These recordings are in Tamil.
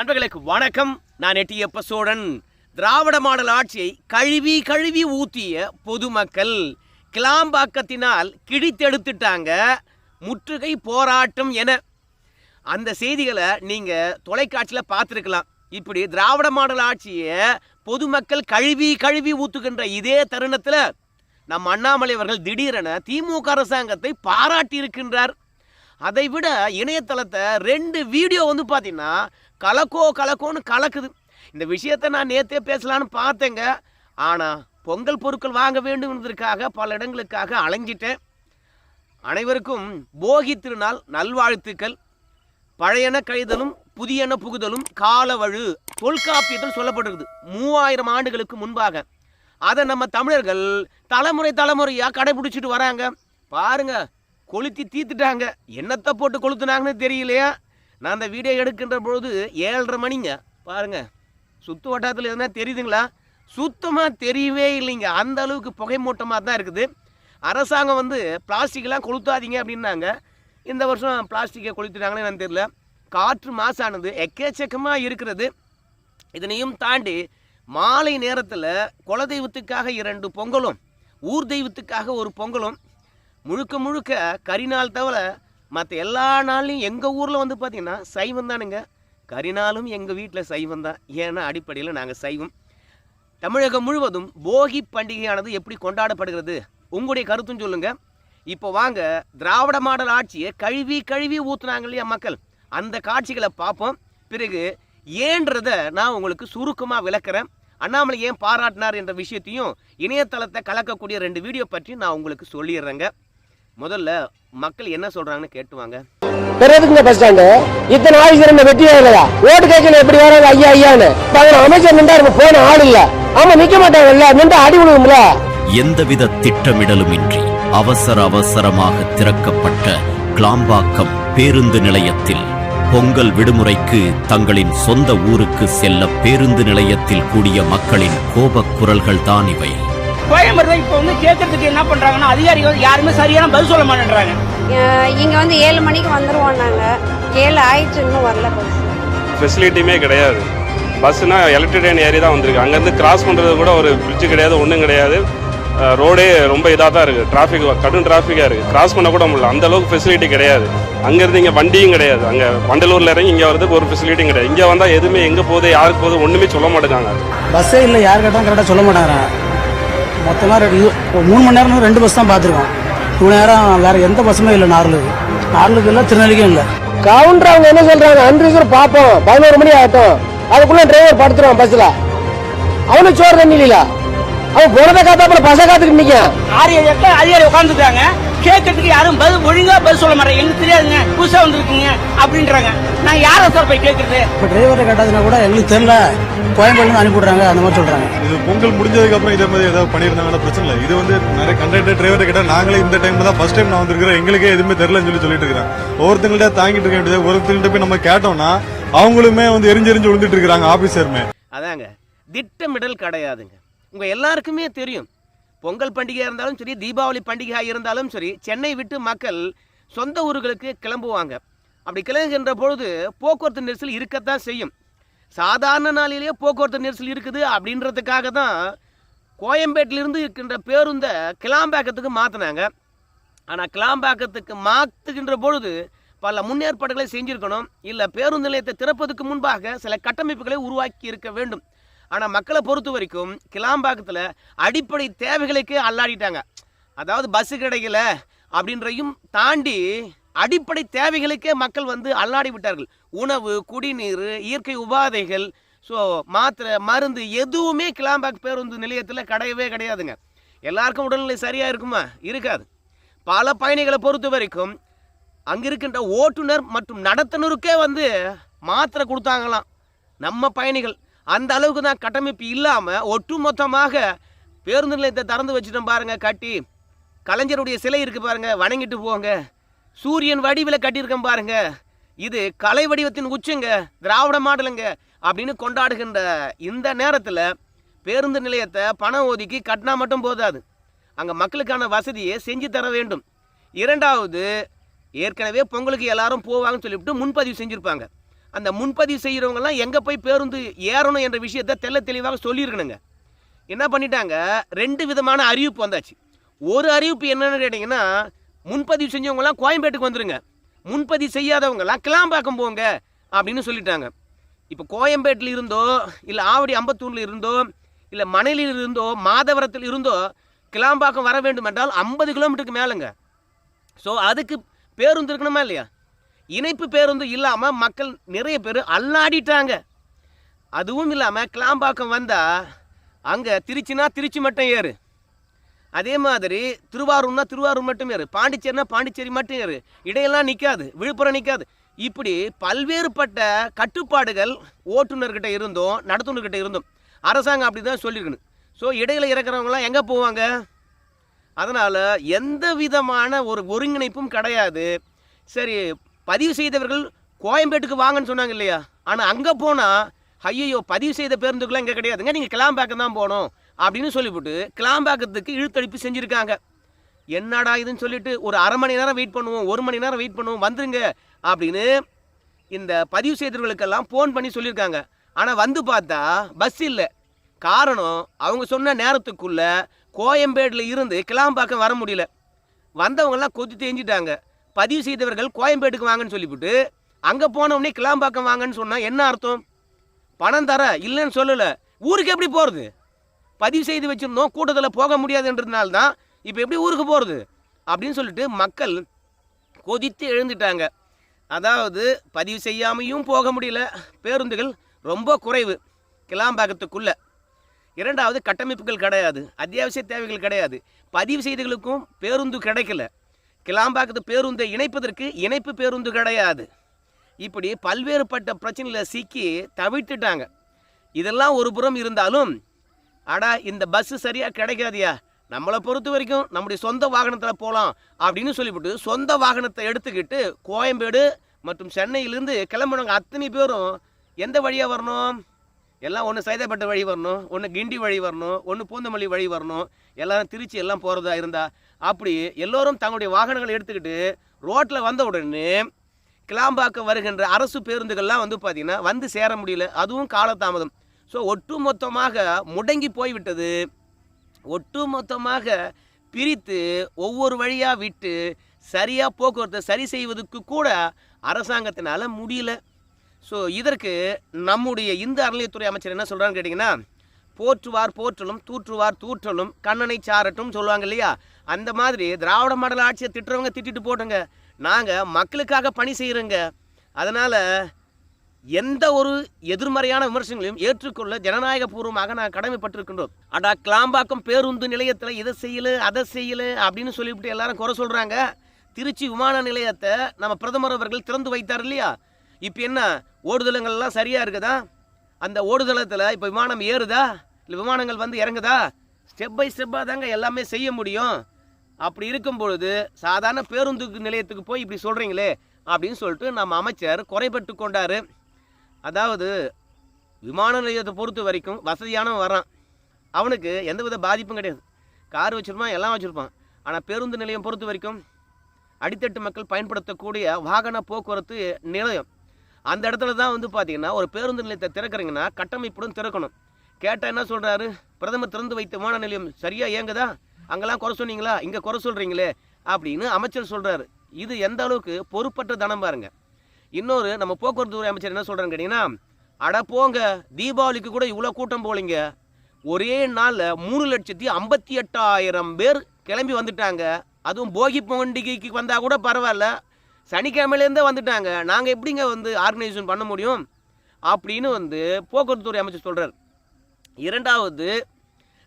நண்பர்களுக்கு வணக்கம். நான் எட்டியப்ப சோழன் திராவிட மாடல் ஆட்சியை கழுவி கழுவி ஊத்திய பொதுமக்கள் கிளாம்பாக்கத்தினால் கிழித்தெடுத்துட்டாங்க முற்றுகை போராட்டம் என. அந்த செய்திகளை நீங்க தொலைக்காட்சியில் பார்த்துருக்கலாம். இப்படி திராவிட மாடல் ஆட்சியை பொதுமக்கள் கழுவி கழுவி ஊத்துகின்ற இதே தருணத்தில் நம் அண்ணாமலை அவர்கள் திடீரென திமுக அரசாங்கத்தை பாராட்டி இருக்கின்றார் அதை விட இணையதளத்தை ரெண்டு வீடியோ வந்து பார்த்தீங்கன்னா கலக்கோ கலக்கோன்னு கலக்குது. இந்த விஷயத்தை நான் நேத்தே பேசலான்னு பார்த்தேங்க. ஆனால் பொங்கல் பொருட்கள் வாங்க வேண்டும்ன்றதுக்காக பல இடங்களுக்காக அலைஞ்சிட்டேன். அனைவருக்கும் போகி திருநாள் நல்வாழ்த்துக்கள். பழையன கழிதலும் புதியன புகுதலும் காலவழு தொல்காப்பியத்தில் சொல்லப்பட்டிருக்குது. மூவாயிரம் ஆண்டுகளுக்கு முன்பாக. அதை நம்ம தமிழர்கள் தலைமுறை தலைமுறையாக கடைபிடிச்சிட்டு வராங்க. பாருங்க கொளுத்தி தீத்துட்டாங்க. என்னத்தை போட்டு கொளுத்துனாங்கன்னு தெரியலையா? நான் அந்த வீடியோ எடுக்கின்ற பொழுது ஏழரை மணிங்க. பாருங்க. சுத்து வட்டாரத்தில் எதுனா தெரியுதுங்களா? சுத்தமாக தெரியவே இல்லைங்க. அந்த அளவுக்கு புகை மூட்டமாக தான் இருக்குது. அரசாங்கம் வந்து பிளாஸ்டிக்லாம் கொளுத்தாதீங்க அப்படின்னாங்க. இந்த வருஷம் பிளாஸ்டிக்கை கொளுத்துட்டாங்கன்னு எனக்கு தெரியல. காற்று மாசானது எக்கச்சக்கமாக இருக்கிறது. இதனையும் தாண்டி மாலை நேரத்தில் குலதெய்வத்துக்காக இரண்டு பொங்கலும் ஊர் தெய்வத்துக்காக ஒரு பொங்கலும் முழுக்க முழுக்க கரிநாள் தவிர மற்ற எல்லா நாள்லையும் எங்கள் ஊரில் வந்து பார்த்திங்கன்னா சைவம் தானுங்க. கரிநாளும் எங்கள் வீட்டில் சைவம் தான். ஏன்னா அடிப்படையில் நாங்கள் சைவம். தமிழகம் முழுவதும் போகி பண்டிகையானது எப்படி கொண்டாடப்படுகிறது? உங்களுடைய கருத்தும் சொல்லுங்க. இப்போ வாங்க திராவிட மாடல் ஆட்சியை கழுவி கழுவி ஊற்றுனாங்க இல்லையா மக்கள்? அந்த காட்சிகளை பார்ப்போம். பிறகு ஏன்றத நான் உங்களுக்கு சுருக்கமாக விளக்குறேன். அண்ணாமலை ஏன் பாராட்டினார் என்ற விஷயத்தையும் இணையதளத்தை கலக்கக்கூடிய ரெண்டு வீடியோ பற்றி நான் உங்களுக்கு சொல்லிடுறேங்க. முதல்ல மக்கள் என்ன சொல்றாங்கன்னு கேட்டுவாங்க. பெரியதுங்க பஸ் ஸ்டாண்டு இத்தனை ஆயுசு இருந்த வெட்டியா இல்லையா ஓட்டு கேட்கல எப்படி வராங்க ஐயா ஐயான்னு. அமைச்சர் நின்றா இருக்கு போன ஆள் இல்ல. ஆமா நிக்க மாட்டாங்கல்ல நின்று அடி விழுகும்ல. எந்தவித திட்டமிடலுமின்றி அவசர அவசரமாக திறக்கப்பட்ட கிளாம்பாக்கம் பேருந்து நிலையத்தில் பொங்கல் விடுமுறைக்கு தங்களின் சொந்த ஊருக்கு செல்ல பேருந்து நிலையத்தில் கூடிய மக்களின் கோபக் குரல்கள் தான் இவை. கோயம்புத்தூர் இப்போ வந்து கேட்கறதுக்கு என்ன பண்றாங்கன்னா அதிகாரிகள் யாருமே சரியான பதில் சொல்ல மாட்டேன்றாங்க. இங்க வந்து ஏழு மணிக்கு வந்துருவோம் நாங்க. ஏழு ஆயிடுச்சு இன்னும் வரல பஸ் ஃபெசிலிட்டியுமே கிடையாது. பஸ்ஸுனா எலக்ட்ரிக் ஏரி தான் வந்திருக்கு. அங்கேருந்து கிராஸ் பண்ணுறது கூட ஒரு பிரிட்ஜு கிடையாது ஒன்றும் கிடையாது. ரோடே ரொம்ப இதாக தான் இருக்குது டிராஃபிக் கடும் டிராஃபிக்காக இருக்குது கிராஸ் பண்ண கூட முடியல. அந்த அளவுக்கு ஃபெசிலிட்டி கிடையாது. அங்கேருந்து இங்கே வண்டியும் கிடையாது. அங்கே வண்டலூரில் இறங்கி இங்கே வரதுக்கு ஒரு ஃபெசிலிட்டியும் கிடையாது. இங்கே வந்தால் எதுவுமே எங்கே போகுது யாருக்கு போகுது ஒன்றுமே சொல்ல மாட்டேங்காங்க பஸ்ஸே இல்லை யார் கேட்டாலும் கரெக்டாக சொல்ல மாட்டாங்க. மொத்தமாக ரெண்டு மூணு மணி நேரம் ரெண்டு பஸ் தான் பார்த்துருக்கோம். இவ்வளோ நேரம் வேறு எந்த பஸ்ஸுமே இல்லை நார்லுக்கு நார்லுக்கு இல்லை திருநெல்வேலிக்கும் இல்லை. கவுண்டர் அவங்க என்ன சொல்றாங்க? அன்றிசர் பாப்போம் பதினோரு மணி ஆகட்டும். அதுக்குள்ள டிரைவர் படுத்துருவான் பஸ்ல அவனும் சோறு தண்ணி இல்ல. அவன் போனதை காத்தாப்புல பஸ்ஸை காத்துக்கிட்டு நிக்கான். ஆறு ஏழு உட்காந்துருக்காங்க கேட்கறதுக்கு யாரும் பதில் ஒழுங்கா பதில் சொல்ல மாட்டாங்க எங்களுக்கு தெரியாதுங்க. புதுசா வந்திருக்கீங்க. அப்படின்றாங்க. நான் யாரை சார் போய் கேட்கறது? இப்போ டிரைவரை கேட்டாதுன்னா கூட எங்களுக்கு தெரியல. கோயம்பேடுலேருந்து அனுப்பிவிட்றாங்க. அந்த மாதிரி சொல்கிறாங்க இது பொங்கல் முடிஞ்சதுக்கு அப்புறம் இதே மாதிரி ஏதாவது பண்ணியிருந்தாங்கன்னா பிரச்சனை இல்லை. இது வந்து நிறைய கண்டக்டர் டிரைவர் கிட்ட நாங்களே இந்த டைம்ல தான் ஃபர்ஸ்ட் டைம் நான் வந்திருக்கிறேன். எங்களுக்கே எதுவுமே தெரியலன்னு சொல்லி சொல்லிட்டு இருக்கிறேன் ஒவ்வொருத்தங்கள்ட்ட தாங்கிட்டு இருக்க வேண்டியது ஒருத்தங்கள்ட்ட போய் நம்ம கேட்டோம்னா அவங்களுமே வந்து எரிஞ்செரிஞ்சு விழுந்துட்டு இருக்கிறாங்க ஆபீசருமே அதாங்க. திட்டமிடல் கிடையாதுங்க. உங்க எல்லாருக்குமே தெரியும். பொங்கல் பண்டிகையாக இருந்தாலும் சரி தீபாவளி பண்டிகையாக இருந்தாலும் சரி சென்னை விட்டு மக்கள் சொந்த ஊர்களுக்கு கிளம்புவாங்க. அப்படி கிளம்புகின்ற பொழுது போக்குவரத்து நெரிசல் இருக்கத்தான் செய்யும். சாதாரண நாளிலேயே போக்குவரத்து நெரிசல் இருக்குது அப்படின்றதுக்காக தான் கோயம்பேட்டிலிருந்து இருக்கின்ற பேருந்தை கிளாம்பாக்கத்துக்கு மாற்றினாங்க ஆனால் கிளாம்பாக்கத்துக்கு மாற்றுகின்ற பொழுது பல முன்னேற்பாடுகளை செஞ்சுருக்கணும். இல்லை பேருந்து நிலையத்தை திறப்பதற்கு முன்பாக சில கட்டமைப்புகளை உருவாக்கி இருக்க வேண்டும். ஆனால் மக்களை பொறுத்த வரைக்கும் கிளாம்பாக்கத்தில் அடிப்படை தேவைகளுக்கே அல்லாடிட்டாங்க. அதாவது பஸ்ஸு கிடைக்கல அப்படின்றையும் தாண்டி அடிப்படை தேவைகளுக்கே மக்கள் வந்து அல்லாடி விட்டார்கள். உணவு குடிநீர் இயற்கை உபாதைகள் ஸோ மாத்திரை மருந்து எதுவுமே கிளாம்பாக் பேருந்து நிலையத்தில் கிடையவே கிடையாதுங்க. எல்லாருக்கும் உடல்நிலை சரியாக இருக்குமா? இருக்காது. பல பயணிகளை பொறுத்த வரைக்கும் அங்கே இருக்கின்ற ஓட்டுநர் மற்றும் நடத்துனருக்கே வந்து மாத்திரை கொடுத்தாங்களாம். நம்ம பயணிகள். அந்த அளவுக்கு தான் கட்டமைப்பு இல்லாமல் ஒட்டுமொத்தமாக பேருந்து நிலையத்தை திறந்து வச்சுட்டோம் பாருங்கள் கட்டி. கலைஞருடைய சிலை இருக்குது பாருங்கள் வணங்கிட்டு போங்க. சூரியன் வடிவில் கட்டியிருக்கேன் பாருங்க. இது கலை வடிவத்தின் உச்சங்க திராவிட மாடலுங்க அப்படின்னு கொண்டாடுகின்ற இந்த நேரத்தில் பேருந்து நிலையத்தை பணம் ஒதுக்கி கட்டினா மட்டும் போதாது. அங்கே மக்களுக்கான வசதியை செஞ்சு தர வேண்டும். இரண்டாவது ஏற்கனவே பொங்கலுக்கு எல்லாரும் போவாங்கன்னு சொல்லிவிட்டு முன்பதிவு செஞ்சுருப்பாங்க. அந்த முன்பதிவு செய்கிறவங்கலாம் எங்கே போய் பேருந்து ஏறணும் என்ற விஷயத்தை தெள்ள தெளிவாக சொல்லியிருக்கணுங்க. என்ன பண்ணிட்டாங்க? ரெண்டு விதமான அறிவிப்பு வந்தாச்சு. ஒரு அறிவிப்பு என்னென்னு கேட்டிங்கன்னா முன்பதிவு செஞ்சவங்கலாம் கோயம்பேட்டுக்கு வந்துருங்க. முன்பதிவு செய்யாதவங்கலாம் கிளாம்பாக்கம் போங்க அப்படின்னு சொல்லிட்டாங்க. இப்போ கோயம்பேட்டில் இருந்தோ இல்லை ஆவடி அம்பத்தூரில் இருந்தோ இல்லை மணலில் இருந்தோ மாதவரத்தில் இருந்தோ கிளாம்பாக்கம் வர வேண்டும் என்றால் ஐம்பது கிலோமீட்டருக்கு மேலேங்க. ஸோ அதுக்கு பேருந்து இருக்கணுமா இல்லையா? இணைப்பு பேருந்து இல்லாமல் மக்கள் நிறைய பேர் அல்லாடிட்டாங்க. அதுவும் இல்லாமல் கிளாம்பாக்கம் வந்தால் அங்கே திருச்சினா திருச்சி மட்டும் ஏறு. அதே மாதிரி திருவாரூர்னா திருவாரூர் மட்டும் ஏறு. பாண்டிச்சேரினா பாண்டிச்சேரி மட்டும் ஏறு. இடையெல்லாம் நிற்காது விழுப்புரம் நிற்காது இப்படி பல்வேறுபட்ட கட்டுப்பாடுகள் ஓட்டுநர்கிட்ட இருந்தோம் நடத்துனர்கிட்ட இருந்தோம் அரசாங்கம் அப்படி தான் சொல்லியிருக்கணும் ஸோ இடையில இறக்குறவங்களாம் எங்கே போவாங்க? அதனால் எந்த விதமான ஒரு ஒருங்கிணைப்பும் கிடையாது. சரி பதிவு செய்தவர்கள் கோயம்பேட்டுக்கு வாங்கன்னு சொன்னாங்க இல்லையா? ஆனால் அங்கே போனால் ஐயோ பதிவு செய்த பேருந்துக்கெல்லாம் இங்கே கிடையாதுங்க. நீங்கள் கிளாம்பாக்கம் தான் போகணும் அப்படின்னு சொல்லிவிட்டு கிளாம்பாக்கத்துக்கு இழுத்தடிப்பு செஞ்சுருக்காங்க. என்னடா இதுன்னு சொல்லிட்டு ஒரு அரை மணி நேரம் வெயிட் பண்ணுவோம் ஒரு மணி நேரம் வெயிட் பண்ணுவோம் வந்துருங்க அப்படின்னு இந்த பதிவு செய்தவர்களுக்கெல்லாம் ஃபோன் பண்ணி சொல்லியிருக்காங்க. ஆனால் வந்து பார்த்தா பஸ் இல்லை. காரணம் அவங்க சொன்ன நேரத்துக்குள்ளே கோயம்பேடில் இருந்து கிளாம்பாக்கம் வர முடியல. வந்தவங்கெல்லாம் கொத்தி தேஞ்சிட்டாங்க பதிவு செய்தவர்கள் கோயம்பேட்டுக்கு வாங்கன்னு சொல்லிவிட்டு அங்கே போனவுடனே கிளாம்பாக்கம் வாங்கன்னு சொன்னால் என்ன அர்த்தம்? பணம் தர இல்லைன்னு சொல்லலை. ஊருக்கு எப்படி போகிறது பதிவு செய்து வச்சுருந்தோம் கூட்டத்தில் போக முடியாதுன்றதுனால தான் இப்போ எப்படி ஊருக்கு போகிறது அப்படின்னு சொல்லிட்டு மக்கள் கொதித்து எழுந்துட்டாங்க. அதாவது பதிவு செய்யாமையும் போக முடியல. பேருந்துகள் ரொம்ப குறைவு கிளாம்பாக்கத்துக்குள்ள. இரண்டாவது கட்டமைப்புகள் கிடையாது. அத்தியாவசிய தேவைகள் கிடையாது. பதிவு செய்திகளுக்கும் பேருந்து கிடைக்கல. கிளாம்பாக்கத்து பேருந்தை இணைப்பதற்கு இணைப்பு பேருந்து கிடையாது. இப்படி பல்வேறுபட்ட பிரச்சனையில் சிக்கி தவிட்டுட்டாங்க. இதெல்லாம் ஒரு புறம் இருந்தாலும் அடா இந்த பஸ்ஸு சரியாக கிடைக்காதியா? நம்மளை பொறுத்த வரைக்கும் நம்முடைய சொந்த வாகனத்தில் போகலாம் அப்படின்னு சொல்லிவிட்டு சொந்த வாகனத்தை எடுத்துக்கிட்டு கோயம்பேடு மற்றும் சென்னையிலேருந்து கிளம்புனவங்க அத்தனை பேரும் எந்த வழியாக வரணும்? எல்லாம் ஒன்று சைதாப்பேட்டை வழி வரணும் ஒன்று கிண்டி வழி வரணும் ஒன்று பூந்தமல்லி வழி வரணும். எல்லாம் திருச்சி எல்லாம் போகிறதா இருந்தால் அப்படி எல்லோரும் தங்களுடைய வாகனங்களை எடுத்துக்கிட்டு ரோட்டில் வந்த உடனே கிளாம்பாக்கம் வருகின்ற அரசு பேருந்துகள்லாம் வந்து பார்த்திங்கன்னா வந்து சேர முடியல. அதுவும் காலதாமதம். ஸோ ஒட்டுமொத்தமாக முடங்கி போய்விட்டது. ஒட்டுமொத்தமாக பிரித்து ஒவ்வொரு வழியாக விட்டு சரியாக போக்குவரத்தை சரி செய்வதற்கு கூட அரசாங்கத்தினால் முடியல. ஸோ இதற்கு நம்முடைய இந்து அறநிலையத்துறை அமைச்சர் என்ன சொல்கிறான்னு கேட்டிங்கன்னா போற்றுவார் போற்றலும் தூற்றுவார் தூற்றலும் கண்ணனை சாரட்டும் சொல்லுவாங்க இல்லையா? அந்த மாதிரி திராவிட மாடல் ஆட்சியை திட்டுறவங்க திட்டிட்டு போட்டுங்க. நாங்கள் மக்களுக்காக பணி செய்கிறோங்க அதனால் எந்த ஒரு எதிர்மறையான விமர்சனங்களையும் ஏற்றுக்கொள்ள ஜனநாயக பூர்வமாக நான் கடமைப்பட்டிருக்கின்றோம். அடா கிளாம்பாக்கம் பேருந்து நிலையத்தில் இதை செய்யல அதை செய்யல அப்படின்னு சொல்லிவிட்டு எல்லாரும் குறை சொல்கிறாங்க திருச்சி விமான நிலையத்தை நம்ம பிரதமர் அவர்கள் திறந்து வைத்தார் இல்லையா? இப்போ என்ன ஓடுதளங்கள்லாம் சரியாக இருக்குதா? அந்த ஓடுதளத்தில் இப்போ விமானம் ஏறுதா? இல்லை விமானங்கள் வந்து இறங்குதா? ஸ்டெப் பை ஸ்டெப்பாக தாங்க எல்லாமே செய்ய முடியும். அப்படி இருக்கும் பொழுது சாதாரண பேருந்து நிலையத்துக்கு போய் இப்படி சொல்கிறீங்களே அப்படின்னு சொல்லிட்டு நம்ம அமைச்சர் குறைபட்டு கொண்டார். அதாவது விமான நிலையத்தை பொறுத்த வரைக்கும் வசதியானவன் வரான் அவனுக்கு எந்தவித பாதிப்பும் கிடையாது. கார் வச்சுருப்பான் எல்லாம் வச்சுருப்பான். ஆனால் பேருந்து நிலையம் பொறுத்த வரைக்கும் அடித்தட்டு மக்கள் பயன்படுத்தக்கூடிய வாகன போக்குவரத்து நிலையம். அந்த இடத்துல தான் வந்து பார்த்திங்கன்னா ஒரு பேருந்து நிலையத்தை திறக்கிறீங்கன்னா கட்டமைப்புடன் திறக்கணும். கேட்டால் என்ன சொல்கிறாரு பிரதமர் திறந்து வைத்த விமான நிலையம் சரியாக இயங்குதா? அங்கெல்லாம் குறை சொன்னீங்களா? இங்கே குறை சொல்கிறீங்களே அப்படின்னு அமைச்சர் சொல்கிறாரு இது எந்த அளவுக்கு பொறுப்பற்ற தனம் பாருங்க. இன்னொரு நம்ம போக்குவரத்து துறை அமைச்சர் என்ன சொல்கிறான்னு கேட்டிங்கன்னா அட போங்க தீபாவளிக்கு கூட இவ்வளோ கூட்டம் போலிங்க. ஒரே நாளில் மூணு லட்சத்தி ஐம்பத்தி எட்டாயிரம் பேர் கிளம்பி வந்துட்டாங்க. அதுவும் போகி பண்டிகைக்கு வந்தால் கூட பரவாயில்ல. சனிக்கிழமையிலேருந்தே வந்துட்டாங்க. நாங்கள் எப்படிங்க வந்து ஆர்கனைசேஷன் பண்ண முடியும்? அப்படின்னு வந்து போக்குவரத்து துறை அமைச்சர் சொல்கிறார் இரண்டாவது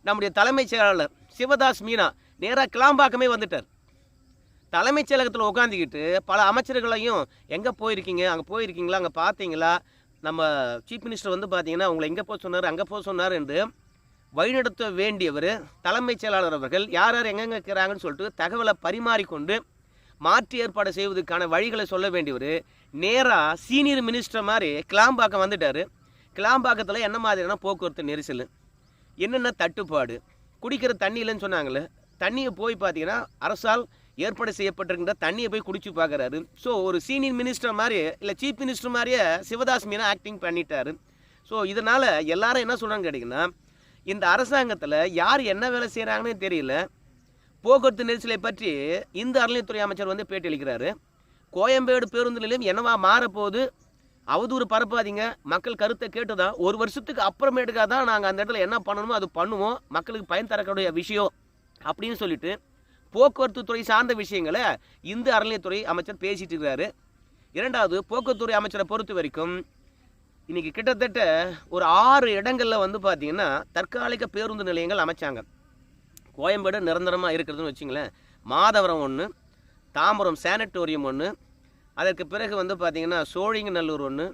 நம்முடைய தலைமைச் செயலாளர் சிவதாஸ் மீனா நேராக கிளாம்பாக்கமே வந்துட்டார். தலைமைச் செயலகத்தில் உட்காந்துக்கிட்டு பல அமைச்சர்களையும் எங்கே போயிருக்கீங்க? அங்கே போயிருக்கீங்களா? அங்கே பார்த்தீங்களா நம்ம சீஃப் மினிஸ்டர் வந்து பார்த்தீங்கன்னா உங்களை எங்கே போக சொன்னார் அங்கே போக சொன்னார் என்று வழிநடத்த வேண்டியவர் தலைமைச் செயலாளர் அவர்கள். யார் யார் எங்கெங்கே இருக்கிறாங்கன்னு சொல்லிட்டு தகவலை பரிமாறிக்கொண்டு மாற்று ஏற்பாடு செய்வதற்கான வழிகளை சொல்ல வேண்டியவர் நேராக சீனியர் மினிஸ்டர் மாதிரி கிளாம்பாக்கம் வந்துட்டார். கிளாம்பாக்கத்தில் என்ன மாதிரியான போக்குவரத்து நெரிசல் என்னென்ன தட்டுப்பாடு குடிக்கிற தண்ணி இல்லைன்னு சொன்னாங்களே தண்ணியை போய் பார்த்தீங்கன்னா அரசால் ஏற்பாடு செய்யப்பட்டிருக்கின்ற தண்ணியை போய் குடிச்சு பார்க்குறாரு ஸோ ஒரு சீனியர் மினிஸ்டர் மாதிரி இல்லை சீஃப் மினிஸ்டர் மாதிரியே சிவதாஸ் மீனா ஆக்டிங் பண்ணிட்டாரு. ஸோ இதனால் எல்லாரும் என்ன சொல்கிறாங்க கேட்டிங்கன்னா இந்த அரசாங்கத்தில் யார் என்ன வேலை செய்கிறாங்கன்னு தெரியல. போக்குவரத்து நெரிசலை பற்றி இந்த அறநிலையத்துறை அமைச்சர் வந்து பேட்டி அளிக்கிறாரு. கோயம்பேடு பேருந்து நிலையம் என்னவா மாறப்போகுது? அவதூறு பரப்பாதீங்க. மக்கள் கருத்தை கேட்டு தான் ஒரு வருஷத்துக்கு அப்புறமேட்டுக்காக தான் நாங்கள் அந்த இடத்துல என்ன பண்ணணுமோ அது பண்ணுவோம். மக்களுக்கு பயன் தரக்கூடிய விஷயம் அப்படின்னு சொல்லிட்டு போக்குவரத்து துறை சார்ந்த விஷயங்களை இந்து அறநிலையத்துறை அமைச்சர் பேசிட்டு இருக்கிறாரு இரண்டாவது போக்குவரத்துறை அமைச்சரை பொறுத்த வரைக்கும் இன்னைக்கு கிட்டத்தட்ட ஒரு ஆறு இடங்களில் வந்து பார்த்தீங்கன்னா தற்காலிக பேருந்து நிலையங்கள் அமைச்சாங்க. கோயம்பேடு நிரந்தரமாக இருக்கிறதுன்னு வச்சுங்களேன். மாதவரம் ஒன்று தாம்பரம் சானிட்டோரியம் ஒன்று அதற்கு பிறகு வந்து பார்த்திங்கன்னா சோழிங்கநல்லூர் ஒன்று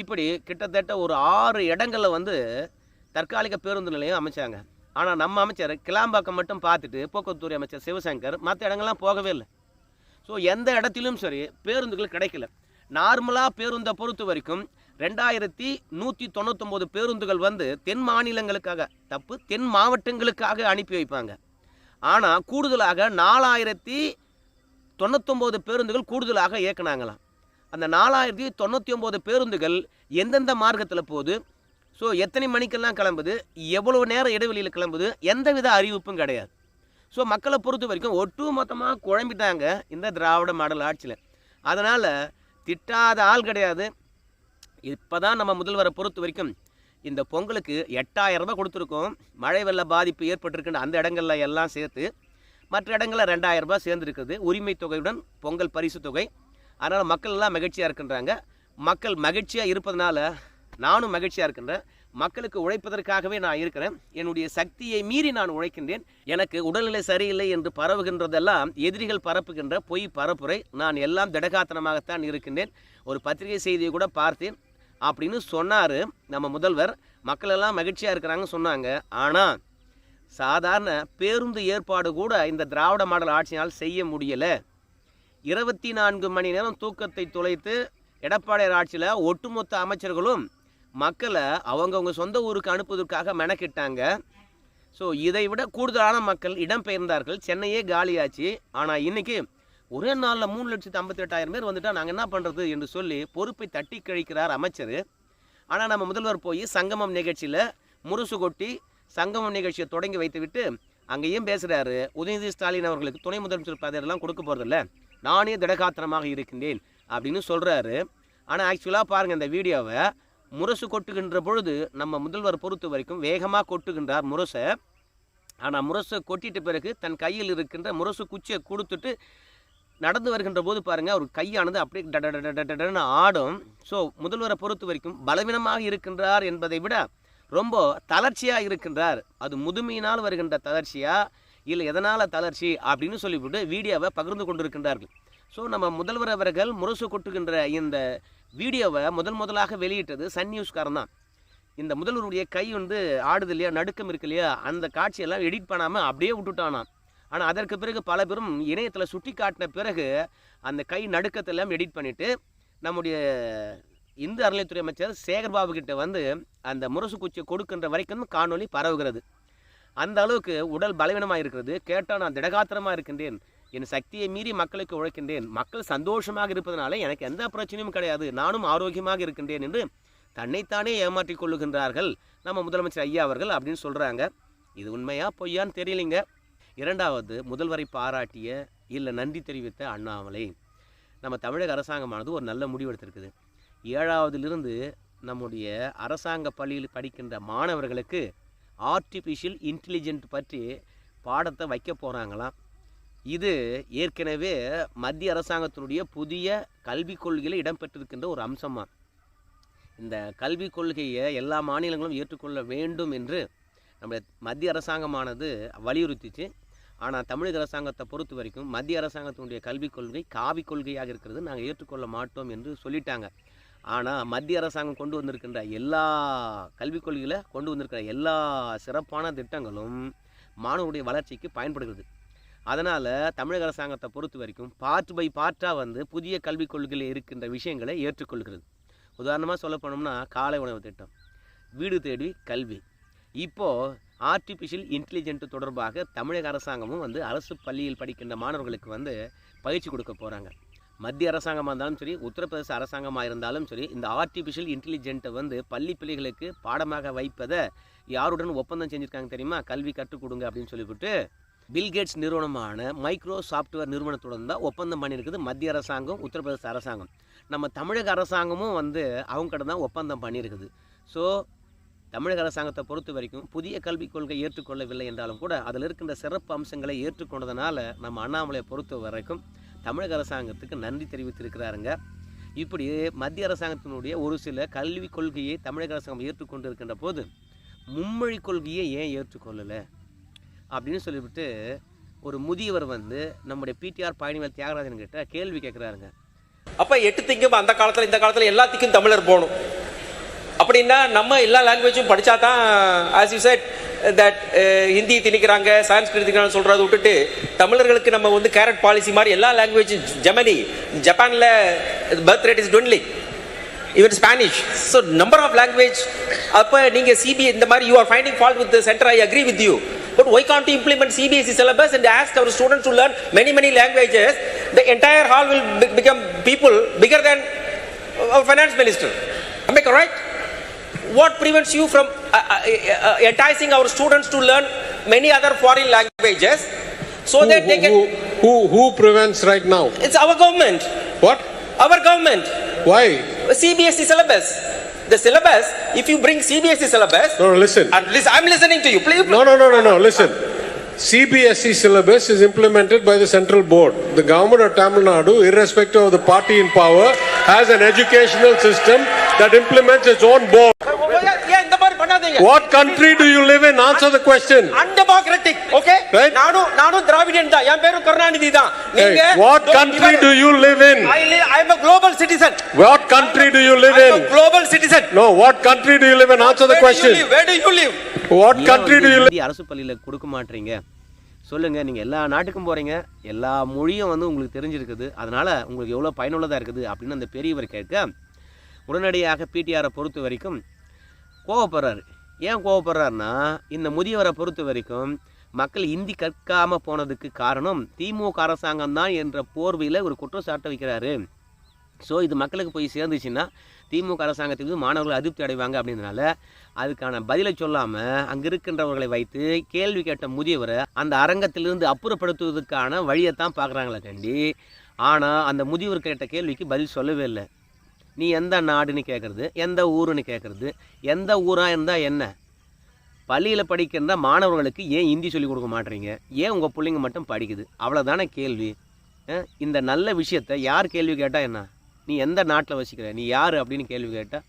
இப்படி கிட்டத்தட்ட ஒரு ஆறு இடங்களில் வந்து தற்காலிக பேருந்து நிலையம் அமைச்சாங்க. ஆனால் நம்ம அமைச்சர் கிளாம்பாக்கம் மட்டும் பார்த்துட்டு போக்குவரத்துறை அமைச்சர் சிவசங்கர் மற்ற இடங்கள்லாம் போகவே இல்லை. ஸோ எந்த இடத்திலும் சரி பேருந்துகள் கிடைக்கல. நார்மலாக பேருந்தை பொறுத்த வரைக்கும் ரெண்டாயிரத்தி நூற்றி தொண்ணூத்தொம்பது பேருந்துகள் வந்து தென் மாநிலங்களுக்காக தப்பு தென் மாவட்டங்களுக்காக அனுப்பி வைப்பாங்க. ஆனால் கூடுதலாக நாலாயிரத்தி தொண்ணூத்தொம்பது பேருந்துகள் கூடுதலாக இயக்குனாங்களாம். அந்த நாலாயிரத்தி தொண்ணூற்றி ஒம்பது பேருந்துகள் எந்தெந்த மார்க்கத்தில் போகுது? ஸோ எத்தனை மணிக்கெல்லாம் கிளம்புது? எவ்வளோ நேரம் இடைவெளியில் கிளம்புது? எந்தவித அறிவிப்பும் கிடையாது. ஸோ மக்களை பொறுத்த வரைக்கும் ஒட்டு மொத்தமாக குழம்பிட்டாங்க இந்த திராவிட மாடல் ஆட்சியில். அதனால் திட்டாத ஆள் கிடையாது. இப்போ தான் நம்ம முதல்வரை பொறுத்த வரைக்கும் இந்த பொங்கலுக்கு எட்டாயிரம் ரூபாய் கொடுத்துருக்கோம். மழை வெள்ள பாதிப்பு ஏற்பட்டிருக்குன்னு அந்த இடங்கள்ல எல்லாம் சேர்த்து மற்ற இடங்களில் ரெண்டாயிரம் ரூபாய் சேர்ந்துருக்குது. உரிமை தொகையுடன் பொங்கல் பரிசு தொகை. அதனால் மக்கள் எல்லாம் மகிழ்ச்சியாக இருக்கின்றாங்க. மக்கள் மகிழ்ச்சியாக இருப்பதனால நானும் மகிழ்ச்சியாக இருக்கின்றேன். மக்களுக்கு உழைப்பதற்காகவே நான் இருக்கிறேன். என்னுடைய சக்தியை மீறி நான் உழைக்கின்றேன். எனக்கு உடல்நிலை சரியில்லை என்று பரவுகின்றதெல்லாம் எதிரிகள் பரப்புகின்ற பொய் பரப்புரை. நான் எல்லாம் திடகாத்தனமாகத்தான் இருக்கின்றேன். ஒரு பத்திரிகை செய்தியை கூட பார்த்தேன். அப்படின்னு சொன்னார் நம்ம முதல்வர். மக்களெல்லாம் மகிழ்ச்சியாக இருக்கிறாங்கன்னு சொன்னாங்க. ஆனால் சாதாரண பேருந்து ஏற்பாடு கூட இந்த திராவிட மாடல் ஆட்சியினால் செய்ய முடியலை. இருபத்தி நான்கு மணி நேரம் தூக்கத்தை தொலைத்து எடப்பாடியார் ஆட்சியில் ஒட்டுமொத்த அமைச்சர்களும் மக்களை அவங்கவுங்க சொந்த ஊருக்கு அனுப்புவதற்காக மெனக்கிட்டாங்க. ஸோ இதை விட கூடுதலான மக்கள் இடம்பெயர்ந்தார்கள். சென்னையே காலியாச்சு. ஆனால் இன்றைக்கி ஒரே நாளில் மூணு லட்சத்து ஐம்பத்தி எட்டாயிரம் பேர் வந்துட்டால் நாங்கள் என்ன பண்ணுறது என்று சொல்லி பொறுப்பை தட்டி கழிக்கிறார் அமைச்சர். ஆனால் நம்ம முதல்வர் போய் சங்கமம் நிகழ்ச்சியில் முரசு கொட்டி சங்கமம் நிகழ்ச்சியை தொடங்கி வைத்துவிட்டு அங்கேயும் பேசுகிறாரு உதயநிதி ஸ்டாலின் அவர்களுக்கு துணை முதலமைச்சர் பதவியெல்லாம் கொடுக்க போகிறதில்ல நானே திடகாத்திரமாக இருக்கின்றேன் அப்படின்னு சொல்கிறாரு ஆனால் ஆக்சுவலாக பாருங்கள் இந்த வீடியோவை. முரசு கொட்டுகின்ற பொழுது நம்ம முதல்வர் பொறுத்த வரைக்கும் வேகமாக கொட்டுகின்றார் முரசை. ஆனால் முரசை கொட்டிட்ட பிறகு தன் கையில் இருக்கின்ற முரசு குச்சியை கொடுத்துட்டு நடந்து வருகின்ற போது பாருங்கள் அவர் கையானது அப்படியே டட டட ஆடும். ஸோ முதல்வரை பொறுத்த வரைக்கும் பலவீனமாக இருக்கின்றார் என்பதை விட ரொம்ப தளர்ச்சியாக இருக்கின்றார். அது முதுமையினால் வருகின்ற தளர்ச்சியா? இல்லை எதனால் தளர்ச்சி? அப்படின்னு சொல்லிவிட்டு வீடியோவை பகிர்ந்து கொண்டிருக்கின்றார்கள். ஸோ நம்ம முதல்வர் அவர்கள் முரசு கொட்டுகின்ற இந்த வீடியோவை முதல் முதலாக வெளியிட்டது சன் நியூஸ்காரன் தான். இந்த முதல்வருடைய கை வந்து ஆடுது இல்லையா? நடுக்கம் இருக்கு இல்லையா? அந்த காட்சியெல்லாம் எடிட் பண்ணாமல் அப்படியே விட்டுட்டானான் ஆனால் அதற்கு பிறகு பல பேரும் இணையத்தில் சுட்டி காட்டின பிறகு அந்த கை நடுக்கத்தெல்லாம் எடிட் பண்ணிவிட்டு நம்முடைய இந்து அறநிலைத்துறை அமைச்சர் சேகர்பாபு கிட்ட வந்து அந்த முரசு குச்சியை கொடுக்கின்ற வரைக்கும் காணொலி பரவுகிறது. அந்த அளவுக்கு உடல் பலவீனமாக இருக்கிறது. கேட்டால் நான் திடகாத்திரமாக இருக்கின்றேன். என் சக்தியை மீறி மக்களுக்கு உழைக்கின்றேன். மக்கள் சந்தோஷமாக இருப்பதனால எனக்கு எந்த பிரச்சனையும் கிடையாது. நானும் ஆரோக்கியமாக இருக்கின்றேன் என்று தன்னைத்தானே ஏமாற்றிக் கொள்ளுகின்றார்கள் நம்ம முதலமைச்சர் ஐயா அவர்கள் அப்படின்னு சொல்கிறாங்க இது உண்மையா பொய்யான்னு தெரியலைங்க. இரண்டாவது முதல்வரை பாராட்டிய இல்லை நன்றி தெரிவித்த அண்ணாமலை. நம்ம தமிழக அரசாங்கமானது ஒரு நல்ல முடிவு எடுத்திருக்குது. ஏழாவதிலிருந்து நம்முடைய அரசாங்க பள்ளியில் படிக்கின்ற மாணவர்களுக்கு ஆர்டிஃபிஷியல் இன்டெலிஜென்ட் பற்றி பாடத்தை வைக்க போகிறாங்களாம் இது ஏற்கனவே மத்திய அரசாங்கத்தினுடைய புதிய கல்விக் கொள்கையில் இடம்பெற்றிருக்கின்ற ஒரு அம்சமாக இந்த கல்விக் கொள்கையை எல்லா மாநிலங்களும் ஏற்றுக்கொள்ள வேண்டும் என்று நம்ம மத்திய அரசாங்கமானது வலியுறுத்திச்சு. ஆனால் தமிழக அரசாங்கத்தை பொறுத்த வரைக்கும் மத்திய அரசாங்கத்தினுடைய கல்விக் கொள்கை காவி கொள்கையாக இருக்கிறது. நாங்கள் ஏற்றுக்கொள்ள மாட்டோம் என்று சொல்லிட்டாங்க. ஆனால் மத்திய அரசாங்கம் கொண்டு வந்திருக்கின்ற எல்லா கல்விக் கொள்கையில் கொண்டு வந்திருக்கிற எல்லா சிறப்பான திட்டங்களும் மாணவருடைய வளர்ச்சிக்கு பயன்படுகிறது. அதனால் தமிழக அரசாங்கத்தை பொறுத்த வரைக்கும் பார்ட் பை பார்ட்டாக வந்து புதிய கல்விக் கொள்கையில் இருக்கின்ற விஷயங்களை ஏற்றுக்கொள்கிறது. உதாரணமாக சொல்ல போனோம்னா காலை உணவு திட்டம் வீடு தேடி கல்வி. இப்போது ஆர்டிஃபிஷியல் இன்டெலிஜென்ட் தொடர்பாக தமிழக அரசாங்கமும் வந்து அரசு பள்ளியில் படிக்கின்ற மாணவர்களுக்கு வந்து பயிற்சி கொடுக்க போகிறாங்க மத்திய அரசாங்கமாக இருந்தாலும் சரி உத்தரப்பிரதேச அரசாங்கமாக இருந்தாலும் சரி இந்த ஆர்டிஃபிஷியல் இன்டெலிஜென்ட்டை வந்து பள்ளி பிள்ளைகளுக்கு பாடமாக வைப்பதை யாருடன் ஒப்பந்தம் செஞ்சுருக்காங்க தெரியுமா? கல்வி கற்றுக் கொடுங்க அப்படின்னு சொல்லிவிட்டு பில்கேட்ஸ் நிறுவனமான மைக்ரோ சாஃப்ட்வேர் நிறுவனத்துடன் தான் ஒப்பந்தம் பண்ணியிருக்குது மத்திய அரசாங்கம் உத்தரப்பிரதேச அரசாங்கம். நம்ம தமிழக அரசாங்கமும் வந்து அவங்க கிட்ட தான் ஒப்பந்தம் பண்ணியிருக்குது. ஸோ தமிழக அரசாங்கத்தை பொறுத்த வரைக்கும் புதிய கல்விக் கொள்கை ஏற்றுக்கொள்ளவில்லை என்றாலும் கூட அதில் இருக்கின்ற சிறப்பு அம்சங்களை ஏற்றுக்கொண்டதுனால நம்ம அண்ணாமலையை பொறுத்த வரைக்கும் தமிழக அரசாங்கத்துக்கு நன்றி தெரிவித்திருக்கிறாருங்க. இப்படி மத்திய அரசாங்கத்தினுடைய ஒரு சில கல்விக் கொள்கையை தமிழக அரசாங்கம் ஏற்றுக்கொண்டு இருக்கின்ற போது மும்மொழி கொள்கையை ஏன் ஏற்றுக்கொள்ளலை? அப்படின்னு சொல்லிவிட்டு ஒரு முதியவர் வந்து நம்முடைய பிடிஆர் பழனிவேல் தியாகராஜன் கிட்ட கேள்வி கேட்குறாருங்க. அப்போ எட்டு திங்கும் அந்த காலத்தில் இந்த காலத்தில் எல்லாத்துக்கும் தமிழர் போகணும். அப்படின்னா நம்ம எல்லா லாங்குவேஜும் படித்தா தான் as you said that Hindi திணிக்கிறாங்க Sanskrit திணிக்கிறாங்க சொல்கிறத விட்டுட்டு தமிழர்களுக்கு நம்ம வந்து கேரட் பாலிசி மாதிரி எல்லா லாங்குவேஜும் ஜெர்மனி ஜப்பானில் birth rate is only even Spanish so number of language அப்போ நீங்கள் சிபி இந்த மாதிரி you are finding fault with centre I agree with you but why can't to implement CBSE syllabus and ask our students to learn many many languages the entire hall will become people bigger than finance minister Am I right What prevents you from uh, uh, uh, enticing our students to learn many other foreign languages so that they can? Who, who prevents right now? It's our government. What? Our government. Why? CBSE syllabus. The syllabus. If you bring CBSE syllabus. No, no listen. And listen, I'm listening to you. Please. No, no, no, no, no, listen. CBSE syllabus is implemented by the central board. The government of Tamil Nadu, irrespective of the party in power, has an educational system that implements its own board. What country do you live in? Answer the question. Undemocratic okay Right. நானும் நானும் திராவிடன் தான் என் பேரும் கருணாநிதி தான் Hey, நீங்க what country do you live in? I live, I am a global citizen. What country do you live I am a in? global citizen. No, what country do you live in? Answer the Where do you question. live? Where do you live? What ஏன் country வந்து do you live இந்திய அரசு பள்ளியில் கொடுக்க மாட்டீங்க சொல்லுங்க நீங்க எல்லா நாட்டுக்கும் போறீங்க எல்லா மொழியும் வந்து உங்களுக்கு தெரிஞ்சிருக்குது அதனால உங்களுக்கு எவ்வளோ பயனுள்ளதா இருக்குது அப்படின்னு அந்த பெரியவர் கேட்க உடனடியாக பிடிஆரை பொறுத்த வரைக்கும் கோவப்படுறாரு ஏன் கோவப்படுறாருன்னா இந்த முதியவரை பொறுத்த வரைக்கும் மக்கள் இந்தி கற்காமல் போனதுக்கு காரணம் திமுக அரசாங்கம் தான் என்ற போர்வையில் ஒரு குற்றச்சாட்டை வைக்கிறாரு. ஸோ இது மக்களுக்கு போய் சேர்ந்துச்சுன்னா திமுக அரசாங்கத்துக்கு மாணவர்கள் அதிருப்தி அடைவாங்க அப்படின்றனால அதுக்கான பதிலை சொல்லாமல் அங்கே இருக்கின்றவர்களை வைத்து கேள்வி கேட்ட முதியவரை அந்த அரங்கத்திலிருந்து அப்புறப்படுத்துவதற்கான வழியைத்தான் பார்க்குறாங்களே கண்டி ஆனால் அந்த முதியவர் கேட்ட கேள்விக்கு பதில் சொல்லவே இல்லை. நீ எந்த நாடுன்னு கேட்குறது எந்த ஊருன்னு கேட்குறது எந்த ஊராக இருந்தால் என்ன? பள்ளியில் படிக்கின்ற மாணவர்களுக்கு ஏன் ஹிந்தி சொல்லிக் கொடுக்க மாட்டேறீங்க? ஏன் உங்கள் பிள்ளைங்க மட்டும் படிக்குது? அவ்வளோதானே கேள்வி. இந்த நல்ல விஷயத்தை யார் கேள்வி கேட்டால் என்ன? நீ எந்த நாட்டில் வசிக்கிற? நீ யார் அப்படின்னு கேள்வி கேட்டால்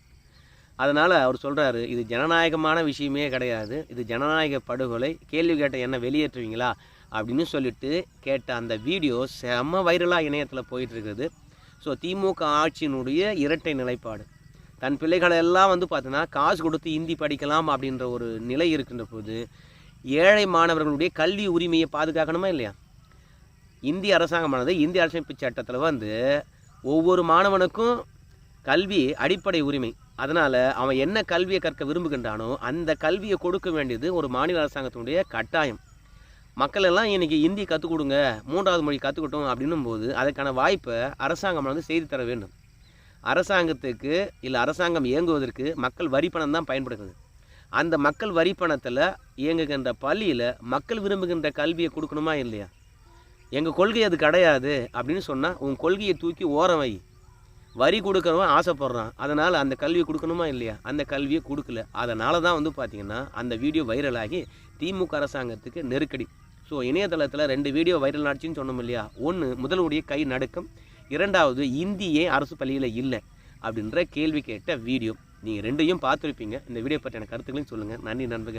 அதனால் அவர் சொல்கிறாரு இது ஜனநாயகமான விஷயமே கிடையாது. இது ஜனநாயக படுகொலை. கேள்வி கேட்ட என்ன வெளியேற்றுவீங்களா? அப்படின்னு சொல்லிட்டு கேட்ட அந்த வீடியோ செம்ம வைரலாக இணையத்தில் போயிட்டுருக்குது ஸோ திமுக ஆட்சியினுடைய இரட்டை நிலைப்பாடு. தன் பிள்ளைகளை எல்லாம் வந்து பார்த்தீங்கன்னா காசு கொடுத்து இந்தி படிக்கலாம் அப்படின்ற ஒரு நிலை இருக்கின்ற போது ஏழை மாணவர்களுடைய கல்வி உரிமையை பாதுகாக்கணுமா இல்லையா? இந்திய அரசாங்கமானது இந்திய அரசமைப்பு சட்டத்தில் வந்து ஒவ்வொரு மாணவனுக்கும் கல்வி அடிப்படை உரிமை. அதனால் அவன் என்ன கல்வியை கற்க விரும்புகின்றானோ அந்த கல்வியை கொடுக்க வேண்டியது ஒரு மாநில அரசாங்கத்தினுடைய கட்டாயம். மக்கள் எல்லாம் இன்றைக்கி ஹிந்தி கற்றுக் கொடுங்க மூன்றாவது மொழி கற்றுக்கட்டும் அப்படின்னும் போது அதுக்கான வாய்ப்பை அரசாங்கம் வந்து செய்து தர வேண்டும். அரசாங்கத்துக்கு இல்லை அரசாங்கம் இயங்குவதற்கு மக்கள் வரி பணம் தான் பயன்படுகிறது. அந்த மக்கள் வரி பணத்தில் இயங்குகின்ற பள்ளியில் மக்கள் விரும்புகின்ற கல்வியை கொடுக்கணுமா இல்லையா? எங்கள் கொள்கை அது கிடையாது அப்படின்னு சொன்னால் உன் கொள்கையை தூக்கி ஓரம் வை. வரி கொடுக்குறவன் ஆசைப்படுறான். அதனால் அந்த கல்வியை கொடுக்கணுமா இல்லையா? அந்த கல்வியை கொடுக்கல. அதனால தான் வந்து பார்த்திங்கன்னா அந்த வீடியோ வைரலாகி திமுக அரசாங்கத்துக்கு நெருக்கடி. ஸோ இணையதளத்தில் ரெண்டு வீடியோ வைரல் ஆச்சுன்னு சொன்னோம் இல்லையா? ஒன்று முதல்வருடைய கை நடுக்கம் இரண்டாவது இந்தியே அரசு பள்ளியில் இல்லை அப்படின்ற கேள்வி கேட்ட வீடியோ நீங்கள் ரெண்டையும் பார்த்துருப்பீங்க. இந்த வீடியோ பற்றின கருத்துக்களையும் சொல்லுங்கள் நன்றி நண்பர்கள்.